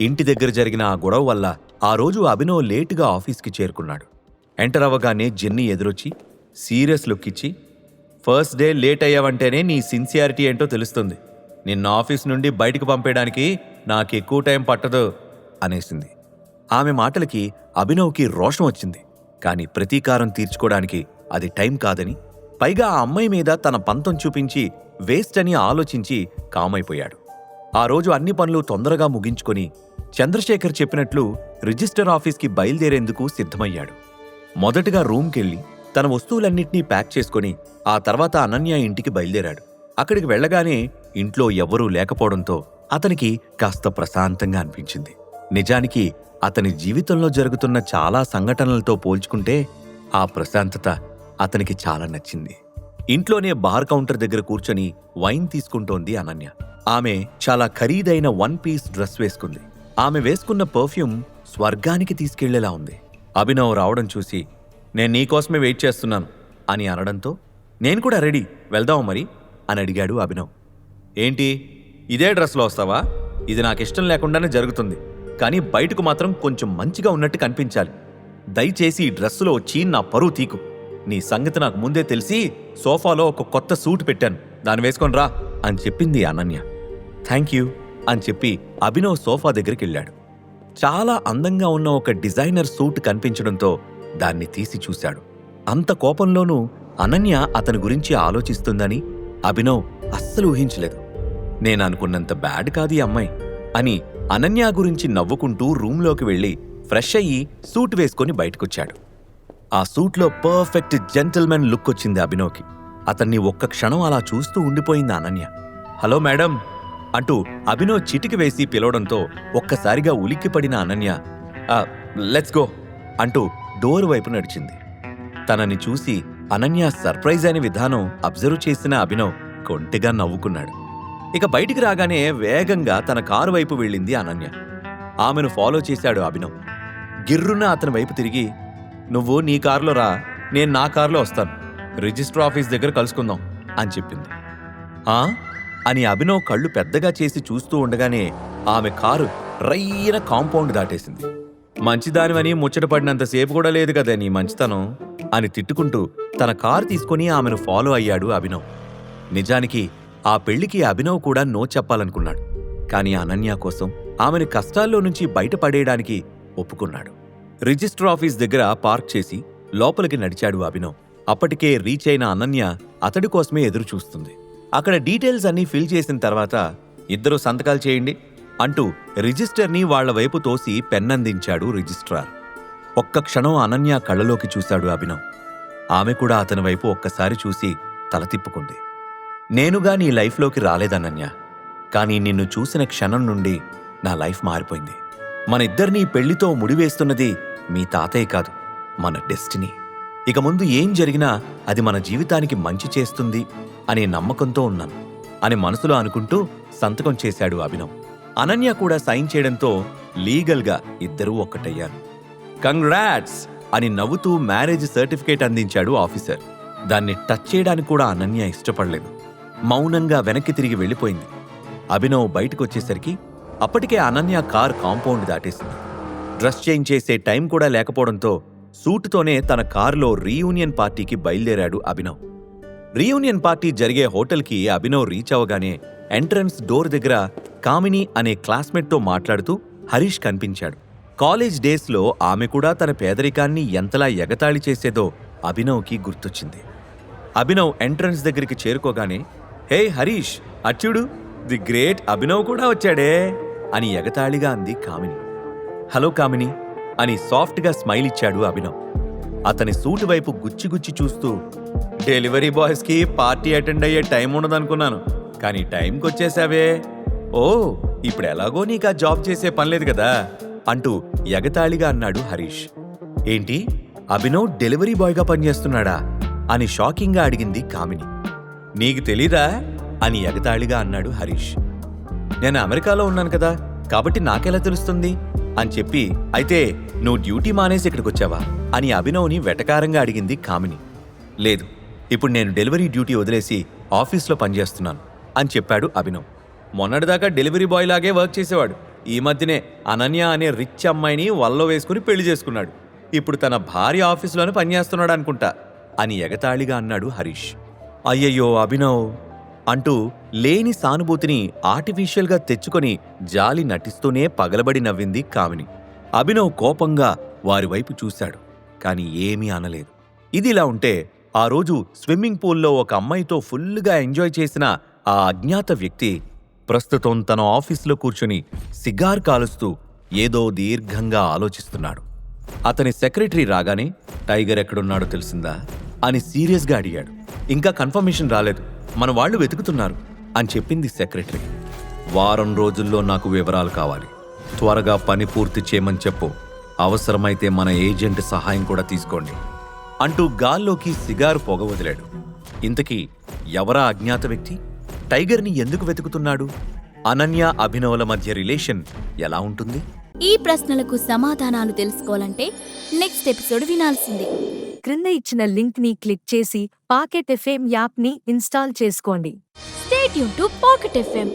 ఇంటి దగ్గర జరిగిన ఆ గొడవ వల్ల ఆ రోజు అభినవ్ లేటుగా ఆఫీస్కి చేరుకున్నాడు. ఎంటర్ అవ్వగానే జెన్నీ ఎదురొచ్చి సీరియస్ లుక్ ఇచ్చి ఫస్ట్ డే లేట్ అయ్యావంటేనే నీ సిన్సియారిటీ ఏంటో తెలుస్తుంది. నిన్న ఆఫీస్ నుండి బయటకు పంపేయడానికి నాకు ఎక్కువ టైం పట్టదు అనేసింది. ఆమె మాటలకి అభినవ్కి రోషం వచ్చింది. కానీ ప్రతీకారం తీర్చుకోవడానికి అది టైం కాదని పైగా ఆ అమ్మాయి మీద తన పంతం చూపించి వేస్ట్ అని ఆలోచించి కామైపోయాడు. ఆ రోజు అన్ని పనులు తొందరగా ముగించుకొని చంద్రశేఖర్ చెప్పినట్లు రిజిస్టర్ ఆఫీస్కి బయలుదేరేందుకు సిద్ధమయ్యాడు. మొదటగా రూమ్కెళ్ళి తన వస్తువులన్నింటినీ ప్యాక్ చేసుకొని ఆ తర్వాత అనన్య ఇంటికి బయలుదేరాడు. అక్కడికి వెళ్ళగానే ఇంట్లో ఎవ్వరూ లేకపోవడంతో అతనికి కాస్త ప్రశాంతంగా అనిపించింది. నిజానికి అతని జీవితంలో జరుగుతున్న చాలా సంఘటనలతో పోల్చుకుంటే ఆ ప్రశాంతత అతనికి చాలా నచ్చింది. ఇంట్లోనే బార్ కౌంటర్ దగ్గర కూర్చొని వైన్ తీసుకుంటోంది అనన్య. ఆమె చాలా ఖరీదైన వన్ పీస్ డ్రెస్ వేసుకుంది. ఆమె వేసుకున్న పర్ఫ్యూమ్ స్వర్గానికి తీసుకెళ్ళేలా ఉంది. అభినవ్ రావడం చూసి నేను నీకోసమే వెయిట్ చేస్తున్నాను అని అనడంతో నేను కూడా రెడీ వెళ్దాం మరి అని అడిగాడు అభినవ్. ఏంటి? ఇదే డ్రెస్లో వస్తావా? ఇది నాకు ఇష్టం లేకుండానే జరుగుతుంది. కానీ బయటకు మాత్రం కొంచెం మంచిగా ఉన్నట్టు కనిపించాలి. దయచేసి ఈ డ్రెస్సులో వచ్చి నా పరువు తీకు. నీ సంగతి నాకు ముందే తెలిసి సోఫాలో ఒక కొత్త సూట్ పెట్టాను. దాన్ని వేసుకొని రా అని చెప్పింది అనన్య. థ్యాంక్ యూ అని చెప్పి అభినవ్ సోఫా దగ్గరికి వెళ్ళాడు చాలా అందంగా ఉన్న ఒక డిజైనర్ సూట్ కనిపించడంతో దాన్ని తీసి చూశాడు. అంత కోపంలోనూ అనన్య అతని గురించి ఆలోచిస్తుందని అభినవ్ అస్సలు ఊహించలేదు. నేను అనుకున్నంత బ్యాడ్ కాదు ఈ అమ్మాయి అని అనన్య గురించి నవ్వుకుంటూ రూంలోకి వెళ్ళి ఫ్రెష్ అయ్యి సూట్ వేసుకొని బయటకొచ్చాడు. ఆ సూట్లో పర్ఫెక్ట్ జెంటిల్మెన్ లుక్ వచ్చింది అభినవ్కి. అతన్ని ఒక్క క్షణం అలా చూస్తూ ఉండిపోయింది అనన్య. హలో మేడం అంటూ అభినవ్ చిటికి వేసి పిలవడంతో ఒక్కసారిగా ఉలిక్కిపడిన అనన్య లెట్స్ గో అంటూ డోర్ వైపు నడిచింది. తనని చూసి అనన్య సర్ప్రైజ్ అయిన విధానం అబ్జర్వ్ చేసిన అభినవ్ కొంటిగా నవ్వుకున్నాడు. ఇక బయటికి రాగానే వేగంగా తన కారు వైపు వెళ్ళింది అనన్య. ఆమెను ఫాలో చేశాడు అభినవ్. గిర్రున అతని వైపు తిరిగి నువ్వు నీ కారులో రా నేను నా కారులో వస్తాను. రిజిస్టర్ ఆఫీస్ దగ్గర కలుసుకుందాం అని చెప్పింది. ఆ? అని అభినవ్ కళ్ళు పెద్దగా చేసి చూస్తూ ఉండగానే ఆమె కారు రయ్యన కాంపౌండ్ దాటేసింది. మంచిదానివని ముచ్చటపడినంతసేపు కూడా లేదు కదా నీ మంచితనం అని తిట్టుకుంటూ తన కారు తీసుకుని ఆమెను ఫాలో అయ్యాడు అభినవ్. నిజానికి ఆ పెళ్ళికి అభినవ్ కూడా నో చెప్పాలనుకున్నాడు. కానీ అనన్య కోసం ఆమెను కష్టాల్లో నుంచి బయటపడేయడానికి ఒప్పుకున్నాడు. రిజిస్టర్ ఆఫీస్ దగ్గర పార్క్ చేసి లోపలికి నడిచాడు అభినవ్. అప్పటికే రీచ్ అయిన అనన్య అతడి కోసమే ఎదురు చూస్తుంది అక్కడ డీటెయిల్స్ అన్నీ ఫిల్ చేసిన తర్వాత ఇద్దరు సంతకాలు చేయండి అంటూ రిజిస్టర్ని వాళ్ళ వైపు తోసి పెన్నందించాడు రిజిస్ట్రార్. ఒక్క క్షణం అనన్య కళ్ళలోకి చూశాడు అభినవ్. ఆమె కూడా అతని వైపు ఒక్కసారి చూసి తల తిప్పుకుంది. నేనుగా నీ లైఫ్లోకి రాలేదనన్య కానీ నిన్ను చూసిన క్షణం నుండి నా లైఫ్ మారిపోయింది. మన ఇద్దరినీ పెళ్ళితో ముడివేస్తున్నది మీ తాతయ్య కాదు మన డెస్టినీ. ఇక ముందు ఏం జరిగినా అది మన జీవితానికి మంచి చేస్తుంది అనే నమ్మకంతో ఉన్నాను అని మనసులో అనుకుంటూ సంతకం చేశాడు అభినవ్. అనన్య కూడా సైన్ చేయడంతో లీగల్గా ఇద్దరూ ఒక్కటయ్యారు. కంగ్రాట్స్ అని నవ్వుతూ మ్యారేజ్ సర్టిఫికేట్ అందించాడు ఆఫీసర్. దాన్ని టచ్ చేయడానికి కూడా అనన్య ఇష్టపడలేదు. మౌనంగా వెనక్కి తిరిగి వెళ్ళిపోయింది. అభినవ్ బయటకొచ్చేసరికి అప్పటికే అనన్య కార్ కాంపౌండ్ దాటేసింది. డ్రెస్ చేంజ్ చేసే టైం కూడా లేకపోవడంతో సూటుతోనే తన కారులో రీయూనియన్ పార్టీకి బయలుదేరాడు అభినవ్. రీయూనియన్ పార్టీ జరిగే హోటల్కి అభినవ్ రీచ్ అవగానే ఎంట్రన్స్ డోర్ దగ్గర కామిని అనే క్లాస్మేట్తో మాట్లాడుతూ హరీష్ కనిపించాడు. కాలేజ్ డేస్లో ఆమె కూడా తన పేదరికాన్ని ఎంతలా ఎగతాళి చేసేదో అభినవ్కి గుర్తొచ్చింది. అభినవ్ ఎంట్రన్స్ దగ్గరికి చేరుకోగానే హే హరీష్ అచ్చుడు ది గ్రేట్ అభినవ్ కూడా వచ్చాడే అని ఎగతాళిగా అంది కామిని. హలో కామిని అని సాఫ్ట్గా స్మైల్ ఇచ్చాడు అభినవ్. అతని సూటు వైపు గుచ్చిగుచ్చి చూస్తూ డెలివరీ బాయ్స్కి పార్టీ అటెండ్ అయ్యే టైం ఉండదనుకున్నాను కానీ టైంకి వచ్చేసావే ఓ ఇప్పుడు ఎలాగో నీకు ఆ జాబ్ చేసే పనిలేదు కదా అంటూ ఎగతాళిగా అన్నాడు హరీష్. ఏంటి అభినవ్ డెలివరీ బాయ్గా పనిచేస్తున్నాడా? అని షాకింగ్గా అడిగింది కామిని. నీకు తెలీదా? అని ఎగతాళిగా అన్నాడు హరీష్. నేను అమెరికాలో ఉన్నాను కదా కాబట్టి నాకెలా తెలుస్తుంది? అని చెప్పి అయితే నువ్వు డ్యూటీ మానేసి ఇక్కడికి వచ్చావా అని అభినవ్ని వెటకారంగా అడిగింది కామిని. లేదు ఇప్పుడు నేను డెలివరీ డ్యూటీ వదిలేసి ఆఫీస్లో పనిచేస్తున్నాను అని చెప్పాడు అభినవ్. మొన్నటిదాకా డెలివరీ బాయ్ లాగే వర్క్ చేసేవాడు. ఈ మధ్యనే అనన్య అనే రిచ్ అమ్మాయిని వల్లో వేసుకుని పెళ్ళి చేసుకున్నాడు. ఇప్పుడు తన భార్య ఆఫీసులోనే పనిచేస్తున్నాడు అనుకుంటా అని ఎగతాళిగా అన్నాడు హరీష్. అయ్యయ్యో అభినవ్ అంటూ లేని సానుభూతిని ఆర్టిఫిషియల్గా తెచ్చుకొని జాలి నటిస్తూనే పగలబడి నవ్వింది కామిని. అభినవ్ కోపంగా వారి వైపు చూశాడు. కానీ ఏమీ అనలేదు. ఇదిలా ఉంటే ఆ రోజు స్విమ్మింగ్ పూల్లో ఒక అమ్మాయితో ఫుల్గా ఎంజాయ్ చేసిన ఆ అజ్ఞాత వ్యక్తి ప్రస్తుతం తన ఆఫీసులో కూర్చుని సిగార్ కాలుస్తూ ఏదో దీర్ఘంగా ఆలోచిస్తున్నాడు. అతని సెక్రటరీ రాగానే టైగర్ ఎక్కడున్నాడో తెలిసిందా? అని సీరియస్గా అడిగాడు. ఇంకా కన్ఫర్మేషన్ రాలేదు. మన వాళ్ళు వెతుకుతున్నారు అని చెప్పింది సెక్రటరీ. వారం రోజుల్లో నాకు వివరాలు కావాలి. త్వరగా పని పూర్తి చేయమని చెప్పు. అవసరమైతే మన ఏజెంట్ సహాయం కూడా తీసుకోండి అంటూ గాల్లోకి సిగారు పొగ వదిలాడు. ఇంతకీ ఎవరా అజ్ఞాత వ్యక్తి? టైగర్ని ఎందుకు వెతుకుతున్నాడు? అనన్య అభినవుల మధ్య రిలేషన్ ఎలా ఉంటుంది? ఈ ప్రశ్నలకు సమాధానాలు తెలుసుకోవాలంటే నెక్స్ట్ ఎపిసోడ్ వినాల్సిందే. క్రింద ఇచ్చిన లింక్ని క్లిక్ చేసి పాకెట్ ఎఫ్ఎం యాప్ని ఇన్స్టాల్ చేసుకోండి. స్టేట్ యూన్ టు పాకెట్ ఎఫ్ఎం